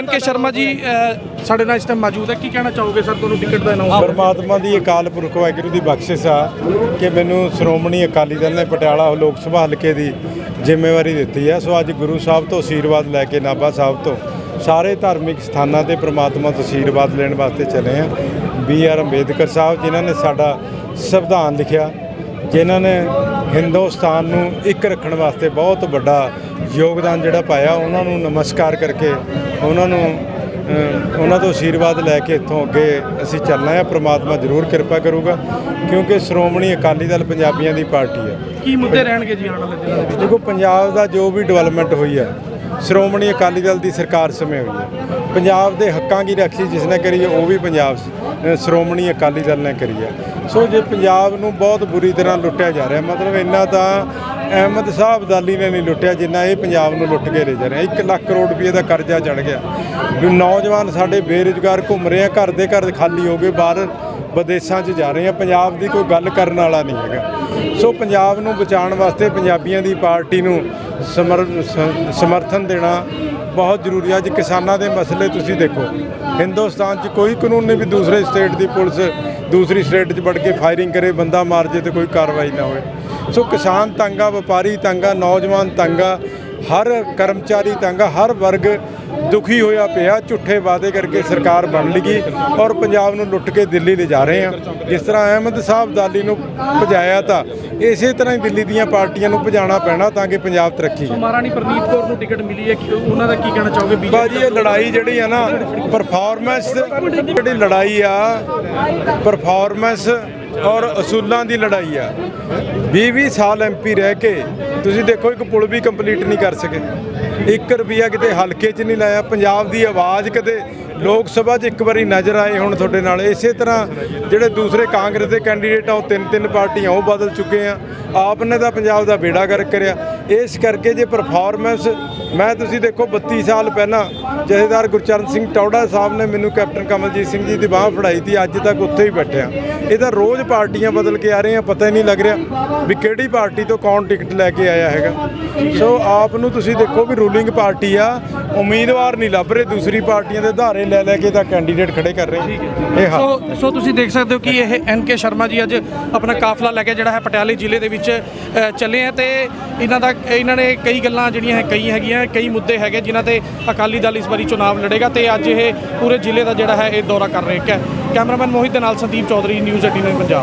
ਐਨ ਕੇ ਸ਼ਰਮਾ ਜੀ ਅ, ਸਾਡੇ ਨਾਲ ਇਸ ਟਾਈਮ ਮੌਜੂਦ ਹੈ। ਕੀ ਕਹਿਣਾ ਚਾਹੋਗੇ ਸਰ ਤੁਹਾਨੂੰ ਟਿਕਟ ਦਾ ਅਨਾਉਂਸ ਪਰਮਾਤਮਾ ਦੀ ਅਕਾਲ ਪੁਰਖ ਵਾਹਿਗੁਰੂ ਦੀ ਬਖਸ਼ਿਸ਼ ਆ ਕਿ ਮੈਨੂੰ ਸ਼੍ਰੋਮਣੀ ਅਕਾਲੀ ਦਲ ਨੇ ਪਟਿਆਲਾ ਲੋਕ ਸਭਾ ਹਲਕੇ ਦੀ ਜ਼ਿੰਮੇਵਾਰੀ ਦਿੱਤੀ ਹੈ ਸੋ ਅੱਜ ਗੁਰੂ ਸਾਹਿਬ ਤੋਂ ਆਸ਼ੀਰਵਾਦ ਲੈ ਕੇ ਨਾਭਾ ਸਾਹਿਬ ਤੋਂ ਸਾਰੇ ਧਾਰਮਿਕ ਸਥਾਨਾਂ ਤੇ ਪ੍ਰਮਾਤਮਾ ਤੋਂ ਆਸ਼ੀਰਵਾਦ ਲੈਣ ਵਾਸਤੇ ਚੱਲੇ ਆ। ਬੀ ਆਰ ਅੰਬੇਦਕਰ ਸਾਹਿਬ ਜਿਨ੍ਹਾਂ ਨੇ ਸਾਡਾ ਸੰਵਿਧਾਨ ਲਿਖਿਆ ਜਿਨ੍ਹਾਂ ਨੇ ਹਿੰਦੁਸਤਾਨ ਨੂੰ ਇੱਕ ਰੱਖਣ ਵਾਸਤੇ ਬਹੁਤ ਵੱਡਾ ਯੋਗਦਾਨ ਜਿਹੜਾ ਪਾਇਆ ਉਹਨਾਂ ਨੂੰ ਨਮਸਕਾਰ ਕਰਕੇ ਉਹਨਾਂ ਨੂੰ ਉਹਨਾਂ ਤੋਂ ਆਸ਼ੀਰਵਾਦ ਲੈ ਕੇ ਇੱਥੋਂ ਅੱਗੇ ਅਸੀਂ ਚੱਲਣਾ ਹੈ। ਪ੍ਰਮਾਤਮਾ ਜ਼ਰੂਰ ਕਿਰਪਾ ਕਰੂਗਾ ਕਿਉਂਕਿ ਸ਼੍ਰੋਮਣੀ ਅਕਾਲੀ ਦਲ ਪੰਜਾਬੀਆਂ ਦੀ ਪਾਰਟੀ ਹੈ। ਕੀ ਮੁੱਦੇ ਰਹਿਣਗੇ ਜੀ ਆਉਣ ਵਾਲੇ ਦਿਨਾਂ ਦੇ ਦੇਖੋ ਪੰਜਾਬ ਦਾ ਜੋ ਵੀ ਡਿਵੈਲਪਮੈਂਟ ਹੋਈ ਹੈ ਸ਼੍ਰੋਮਣੀ ਅਕਾਲੀ ਦਲ ਦੀ ਸਰਕਾਰ ਸਮੇਂ ਹੋਈ ਹੈ। ਪੰਜਾਬ ਦੇ ਹੱਕਾਂ ਦੀ ਰਾਖੀ ਜਿਸ ਨੇ ਕਰੀ ਹੈ ਉਹ ਵੀ ਪੰਜਾਬ ਸ਼੍ਰੋਮਣੀ ਅਕਾਲੀ ਦਲ ਨੇ ਕਰੀ ਹੈ। ਸੋ ਜੇ ਪੰਜਾਬ ਨੂੰ ਬਹੁਤ ਬੁਰੀ ਤਰ੍ਹਾਂ ਲੁੱਟਿਆ ਜਾ ਰਿਹਾ ਮਤਲਬ ਇੰਨਾ ਤਾਂ ਅਹਿਮਦ ਸਾਹਿਬ ਅਬਦਾਲੀ ਨੇ ਨਹੀਂ ਲੁੱਟਿਆ, ਜਿੰਨਾ ਇਹ ਪੰਜਾਬ ਨੂੰ ਲੁੱਟ ਕੇ ਲੈ ਜਾ ਰਿਹਾ। 1 ਲੱਖ ਕਰੋੜ ਰੁਪਏ ਦਾ ਕਰਜ਼ਾ ਚੜ ਗਿਆ। ਨੌਜਵਾਨ ਸਾਡੇ ਬੇਰੁਜ਼ਗਾਰ ਘੁੰਮ ਰਹੇ ਆ, ਘਰ ਦੇ ਘਰ ਖਾਲੀ ਹੋ ਗਏ, ਬਾਹਰ ਵਿਦੇਸ਼ਾਂ 'ਚ ਜਾ ਰਹੇ ਆ। ਪੰਜਾਬ ਦੀ ਕੋਈ ਗੱਲ ਕਰਨ ਵਾਲਾ ਨਹੀਂ ਹੈਗਾ। ਸੋ ਪੰਜਾਬ ਨੂੰ ਬਚਾਉਣ ਵਾਸਤੇ ਪੰਜਾਬੀਆਂ ਦੀ ਪਾਰਟੀ ਨੂੰ ਸਮਰ ਸਮਰਥਨ ਦੇਣਾ ਬਹੁਤ ਜ਼ਰੂਰੀ ਹੈ ਅੱਜ ਕਿਸਾਨਾਂ ਦੇ ਮਸਲੇ ਤੁਸੀਂ ਦੇਖੋ। ਹਿੰਦੁਸਤਾਨ 'ਚ ਕੋਈ ਕਾਨੂੰਨ ਨਹੀਂ ਵੀ ਦੂਸਰੇ ਸਟੇਟ ਦੀ ਪੁਲਿਸ ਦੂਸਰੀ ਸਟੇਟ 'ਚ ਵੜ ਕੇ ਫਾਇਰਿੰਗ ਕਰੇ, ਬੰਦਾ ਮਾਰ ਜੇ ਤੇ ਕੋਈ ਕਾਰਵਾਈ ਨਾ ਹੋਵੇ ਸੋ ਕਿਸਾਨ ਤੰਗਾ ਵਪਾਰੀ ਤੰਗਾ ਨੌਜਵਾਨ ਤੰਗਾ ਹਰ ਕਰਮਚਾਰੀ ਤੰਗਾ ਹਰ ਵਰਗ ਦੁਖੀ ਹੋਇਆ ਪਿਆ ਝੁੱਠੇ ਵਾਅਦੇ ਕਰਕੇ ਸਰਕਾਰ ਬਣ ਲਗੀ ਔਰ ਪੰਜਾਬ ਨੂੰ ਲੁੱਟ ਕੇ ਦਿੱਲੀ ਲੈ ਜਾ ਰਹੇ ਆ ਜਿਸ ਤਰ੍ਹਾਂ ਅਹਿਮਦ ਸਾਹਿਬ ਦਾਲੀ ਨੂੰ ਭਜਾਇਆ ਤਾਂ ਇਸੇ ਤਰ੍ਹਾਂ ਹੀ ਦਿੱਲੀ ਦੀਆਂ ਪਾਰਟੀਆਂ ਨੂੰ ਭਜਾਉਣਾ ਪੈਣਾ ਤਾਂ ਕਿ ਪੰਜਾਬ ਤਰੱਕੀ ਕਰੇ। ਮਹਾਰਾਣੀ ਪ੍ਰਨੀਤ ਕੌਰ ਨੂੰ ਟਿਕਟ ਮਿਲੀ ਹੈ ਉਹਨਾਂ ਦਾ ਕੀ ਕਹਿਣਾ ਚਾਹੋਗੇ? ਬਾਜੀ ਇਹ ਲੜਾਈ ਜਿਹੜੀ ਆ ਨਾ ਪਰਫਾਰਮੈਂਸ ਜਿਹੜੀ ਲੜਾਈ ਆ ਪਰਫਾਰਮੈਂਸ ਔਰ ਅਸੂਲਾਂ ਦੀ ਲੜਾਈ ਆ। 20-20 ਸਾਲ ਐਮਪੀ ਰਹਿ ਕੇ ਤੁਸੀਂ ਦੇਖੋ, ਇੱਕ ਪੁਲ ਵੀ ਕੰਪਲੀਟ ਨਹੀਂ ਕਰ ਸਕੇ। 1 ਰੁਪਿਆ ਕਿਤੇ ਹਲਕੇ 'ਚ ਨਹੀਂ ਲਾਇਆ। ਪੰਜਾਬ ਦੀ ਆਵਾਜ਼ ਕਦੇ ਲੋਕ ਸਭਾ 'ਚ ਇੱਕ ਵਾਰੀ ਨਜ਼ਰ ਆਏ ਹੁਣ ਤੁਹਾਡੇ ਨਾਲ। ਇਸੇ ਤਰ੍ਹਾਂ ਜਿਹੜੇ ਦੂਸਰੇ ਕਾਂਗਰਸ ਦੇ ਕੈਂਡੀਡੇਟ ਆ, ਉਹ ਤਿੰਨ ਤਿੰਨ ਪਾਰਟੀਆਂ, ਉਹ ਬਦਲ ਚੁੱਕੇ ਆ। ਆਪ ਨੇ ਤਾਂ ਪੰਜਾਬ ਦਾ ਬੇੜਾ ਗਰਕ ਕਰਿਆ। ਇਸ ਕਰਕੇ ਜੇ ਪਰਫਾਰਮੈਂਸ ਮੈਂ ਤੁਸੀਂ ਦੇਖੋ 32 ਸਾਲ ਪਹਿਲਾਂ ਜਥੇਦਾਰ ਗੁਰਚਰਨ ਸਿੰਘ ਟੌੜਾ ਸਾਹਿਬ ਨੇ ਮੈਨੂੰ ਕੈਪਟਨ ਕਮਲਜੀਤ ਸਿੰਘ ਜੀ ਦੀ ਬਾਹ ਫੜਾਈ ਤੀ ਅੱਜ ਤੱਕ ਉੱਥੇ ਹੀ ਬੈਠਿਆ ਇਹ ਤਾਂ ਰੋਜ਼ ਪਾਰਟੀਆਂ ਬਦਲ ਕੇ ਆ ਰਹੇ ਆ ਪਤਾ ਹੀ ਨਹੀਂ ਲੱਗ ਰਿਹਾ ਵੀ ਕਿਹੜੀ ਪਾਰਟੀ ਤੋਂ ਕੌਣ ਟਿਕਟ ਲੈ ਕੇ ਆਇਆ ਹੈਗਾ। ਸੋ ਆਪ ਨੂੰ ਤੁਸੀਂ ਦੇਖੋ ਵੀ ਰੂਲਿੰਗ ਪਾਰਟੀ ਆ ਉਮੀਦਵਾਰ ਨਹੀਂ ਲੱਭ ਰਹੇ ਦੂਸਰੀ ਪਾਰਟੀਆਂ ਦੇ ਧਾਰੇ ਲੈ ਲੈ ਕੇ ਤਾਂ ਕੈਂਡੀਡੇਟ ਖੜੇ ਕਰ ਰਹੇ। ਇਹ ਸੋ ਸੋ ਤੁਸੀਂ ਦੇਖ ਸਕਦੇ ਹੋ ਕਿ ਇਹ ਐਨ ਕੇ ਸ਼ਰਮਾ ਜੀ ਅੱਜ ਆਪਣਾ ਕਾਫਲਾ ਲੈ ਕੇ ਜਿਹੜਾ ਹੈ ਪਟਿਆਲੇ ਜ਼ਿਲ੍ਹੇ ਦੇ ਵਿੱਚ ਚੱਲੇ ਆ ਤੇ ਇਹਨਾਂ ਦਾ ਇਹਨਾਂ ਨੇ ਕਈ ਗੱਲਾਂ ਜਿਹੜੀਆਂ ਹੈ ਕਈ ਹੈਗੀਆਂ, ਕਈ ਮੁੱਦੇ ਹੈਗੇ ਜਿਨ੍ਹਾਂ ਤੇ ਅਕਾਲੀ ਦਲ ਇਸ ਵਾਰੀ ਚੁਣਾਵ ਲੜੇਗਾ ਤੇ ਅੱਜ ਇਹ ਪੂਰੇ ਜ਼ਿਲ੍ਹੇ ਦਾ ਜਿਹੜਾ ਹੈ ਇਹ ਦੌਰਾ ਕਰ ਰਹੇ ਕੈ ਕੈਮਰਾਮੈਨ ਮੋਹਿਤ ਦੇ ਨਾਲ ਸੰਦੀਪ ਚੌਧਰੀ, ਨਿਊਜ਼ 18 ਪੰਜਾਬ।